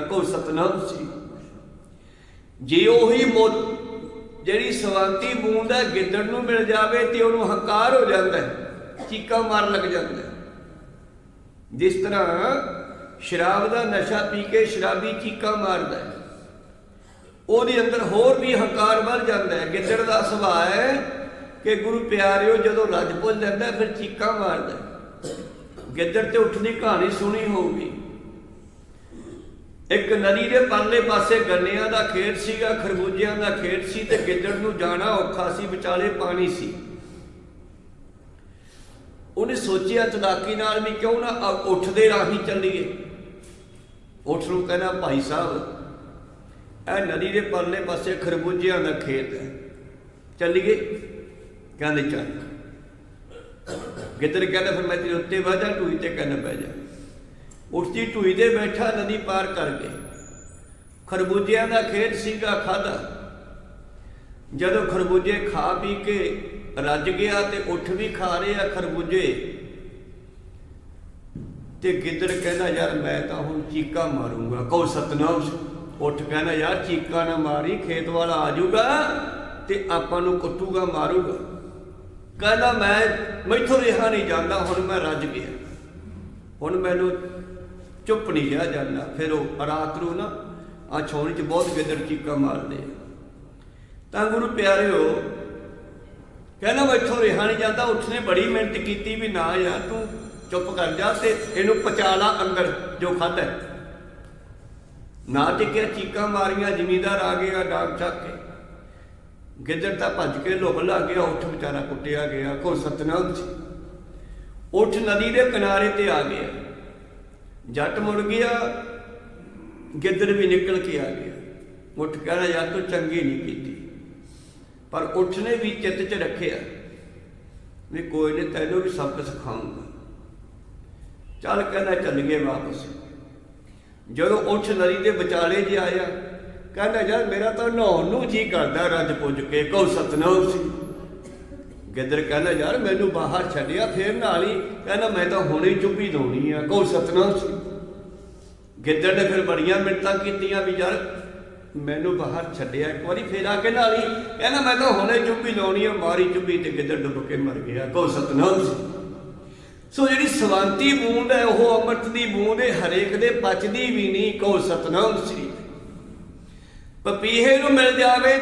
ਕੋ ਸਤਨਾਮ ਸੀ। ਜੇ ਉਹੀ ਮੋਤ ਜਿਹੜੀ ਸਵਾਂਤੀ ਬੂੰਦ ਹੈ, ਗਿੱਦੜ ਨੂੰ ਮਿਲ ਜਾਵੇ ਤੇ ਉਹਨੂੰ ਹੰਕਾਰ ਹੋ ਜਾਂਦਾ ਹੈ, ਚੀਕਾਂ ਮਾਰਨ ਲੱਗ ਜਾਂਦਾ ਹੈ। ਜਿਸ ਤਰ੍ਹਾਂ ਸ਼ਰਾਬ ਦਾ ਨਸ਼ਾ ਪੀ ਕੇ ਸ਼ਰਾਬੀ ਚੀਕਾਂ ਮਾਰਦਾ ਹੈ, ਉਹਦੇ ਅੰਦਰ ਹੋਰ ਵੀ ਹੰਕਾਰ ਵੱਧ ਜਾਂਦਾ ਹੈ। ਗਿੱਦੜ ਦਾ ਸੁਭਾਅ ਹੈ ਕਿ ਗੁਰੂ ਪਿਆਰਿਓ, ਜਦੋਂ ਰੱਜ ਭੁੱਲ ਜਾਂਦਾ ਫਿਰ ਚੀਕਾਂ ਮਾਰਦਾ ਗਿੱਦੜ ਤੇ ਉੱਠ ਦੀ ਕਹਾਣੀ ਸੁਣੀ ਹੋਊਗੀ। ਇੱਕ ਨਦੀ ਦੇ ਪਰਲੇ ਪਾਸੇ ਗੰਨਿਆਂ ਦਾ ਖੇਤ ਸੀਗਾ, ਖਰਬੂਜਿਆਂ ਦਾ ਖੇਤ ਸੀ ਤੇ ਗਿੱਦੜ ਨੂੰ ਜਾਣਾ ਔਖਾ ਸੀ, ਵਿਚਾਲੇ ਪਾਣੀ ਸੀ। ਉਹਨੇ ਸੋਚਿਆ ਚਲਾਕੀ ਨਾਲ ਵੀ ਕਿਉਂ ਨਾ ਅ- ਉੱਠ ਦੇ ਰਾਹੀਂ ਚੱਲੀਏ। ਉੱਠ ਨੂੰ ਕਹਿੰਦਾ, ਭਾਈ ਸਾਹਿਬ, ਇਹ ਨਦੀ ਦੇ ਪਰਲੇ ਪਾਸੇ ਖਰਬੂਜਿਆਂ ਦਾ ਖੇਤ ਹੈ। ਚੱਲੀਏ? ਕਹਿੰਦੇ, ਚੱਲ। ਗਿੱਦੜ ਕਹਿੰਦਾ, ਫਿਰ ਮੈਂ ਤੇਰੇ ਉੱਤੇ ਬਹਿ ਜਾ ਟੂਈ ਤੇ ਕਹਿੰਦਾ ਪੈ ਜਾ? ਉੱਠਦੀ ਢੂਈ ਤੇ ਬੈਠਾ ਨਦੀ ਪਾਰ ਕਰ ਗਏ। ਖਰਬੂਜਿਆਂ ਦਾ ਖੇਤ ਸੀਗਾ ਖਾਦਾ। ਜਦੋਂ ਖਰਬੂਜੇ ਖਾ ਪੀ ਕੇ ਰੱਜ ਗਿਆ ਤੇ ਉੱਠ ਵੀ ਖਾ ਰਹੇ ਆ ਖਰਬੂਜੇ। ਤੇ ਗਿੱਦੜ ਕਹਿੰਦਾ, ਯਾਰ ਮੈਂ ਤਾਂ ਹੁਣ ਚੀਕਾ ਮਾਰੂੰਗਾ। ਕਹੋ, ਸਤਨਾਮ ਉੱਠ ਕਹਿੰਦਾ, ਯਾਰ ਚੀਕਾ ਨਾ ਮਾਰੀ, ਖੇਤ ਵਾਲਾ ਆ ਜਾਊਗਾ ਤੇ ਆਪਾਂ ਨੂੰ ਕੁੱਟੂਗਾ ਮਾਰੂਗਾ। ਕਹਿੰਦਾ, ਮੈਂ, ਮੈਥੋਂ ਰਿਹਾ ਨਹੀਂ ਜਾਂਦਾ, ਹੁਣ ਮੈਂ ਰੱਜ ਗਿਆ। ਹੁਣ ਮੈਨੂੰ ਚੁੱਪ ਨਹੀਂ ਰਿਹਾ ਜਾਂਦਾ। ਫਿਰ ਉਹ ਰਾਤ ਨੂੰ ਨਾ ਆ ਛੋਣੀ ਚ ਬਹੁਤ ਗਿੱਦੜ ਚੀਕਾਂ ਮਾਰਦੇ ਤਾਂ ਗੁਰੂ ਪਿਆਰਿਓ, ਕਹਿੰਦਾ ਮੈਂ ਇੱਥੋਂ ਰਿਹਾ ਨਹੀਂ ਜਾਂਦਾ, ਉਸਨੇ ਬੜੀ ਮਿਹਨਤ ਕੀਤੀ ਵੀ ਨਾ ਯਾਰ ਤੂੰ ਚੁੱਪ ਕਰ ਜਾ ਤੇ ਇਹਨੂੰ ਪਚਾ ਲਾ ਅੰਦਰ ਜੋ ਖਾਧਾ ਨਾ ਟਿਕਿਆ ਚੀਕਾਂ ਮਾਰੀਆਂ, ਜ਼ਮੀਂਦਾਰ ਆ ਗਿਆ, ਡਾਕ ਚੱਕ ਕੇ। ਗਿੱਦੜ ਤਾਂ ਭੱਜ ਕੇ ਲੁਕ ਲੱਗ ਗਿਆ, ਉੱਠ ਵਿਚਾਰਾ ਕੁੱਟਿਆ ਗਿਆ ਕੋ ਸਤਨਾਮ ਸੀ। ਉੱਠ ਨਦੀ ਦੇ ਕਿਨਾਰੇ ਤੇ ਆ ਗਿਆ। ਜੱਟ ਮੁੜ ਗਿਆ, ਗਿੱਦੜ ਵੀ ਨਿਕਲ ਕੇ ਆ ਗਿਆ। ਉੱਠ ਕਹਿੰਦਾ ਯਾਰ ਤੂੰ ਚੰਗੀ ਨਹੀਂ ਕੀਤੀ। ਪਰ ਉੱਠ ਨੇ ਵੀ ਚਿੱਤ 'ਚ ਰੱਖਿਆ ਵੀ ਕੋਈ ਨਹੀਂ, ਤੈਨੂੰ ਵੀ ਸਬਕ ਸਿਖਾਉਂਗਾ। ਚੱਲ ਕਹਿੰਦਾ, ਚੱਲ ਗਏ ਵਾਪਸ। ਜਦੋਂ ਉੱਠ ਨਦੀ ਦੇ ਵਿਚਾਲੇ ਜੇ ਆਇਆ, ਕਹਿੰਦਾ, ਯਾਰ ਮੇਰਾ ਤਾਂ ਨਹਾਉਣ ਨੂੰ ਜੀ ਕਰਦਾ, ਰੱਜ ਪੁੱਜ ਕੇ, ਕਹੋ ਸਤਨਾਮ ਸੀ। ਗਿੱਦੜ ਕਹਿੰਦਾ, ਯਾਰ ਮੈਨੂੰ ਬਾਹਰ ਛੱਡਿਆ, ਫੇਰ ਨਾਲੀ ਕਹਿੰਦਾ, ਮੈਂ ਤਾਂ ਹੁਣੇ ਚੁੱਪੀ ਲਾਉਣੀ ਆ ਕਹੋ ਸਤਨਾਮ ਸੀ। ਗਿੱਦੜ ਨੇ ਫਿਰ ਬੜੀਆਂ ਮਿੰਟਾਂ ਕੀਤੀਆਂ ਵੀ, ਯਾਰ ਮੈਨੂੰ ਬਾਹਰ ਛੱਡਿਆ, ਇੱਕ ਵਾਰੀ ਫੇਰ ਆ ਕੇ ਨਾਲੀ ਕਹਿੰਦਾ, ਮੈਂ ਤਾਂ ਹੁਣੇ ਚੁੱਪੀ ਲਾਉਣੀ ਆ ਮਾਰੀ ਚੁੱਪੀ ਤੇ ਗਿੱਦੜ ਡੁੱਬ ਕੇ ਮਰ ਗਿਆ ਕਹੋ ਸਤਨਾਮ ਸੀ। ਸੋ ਜਿਹੜੀ ਸਵੰਤੀ ਬੂੰਦ ਹੈ, ਉਹ ਅੰਮ੍ਰਿਤ ਦੀ ਬੂੰਦ ਹੈ, ਹਰੇਕ ਦੇ ਪਚਦੀ ਵੀ ਨਹੀਂ ਕਹੋ ਸਤਨਾਮ ਸ੍ਰੀ ਪਪੀਹੇ ਨੂੰ ਮਿਲ ਜਾਵੇ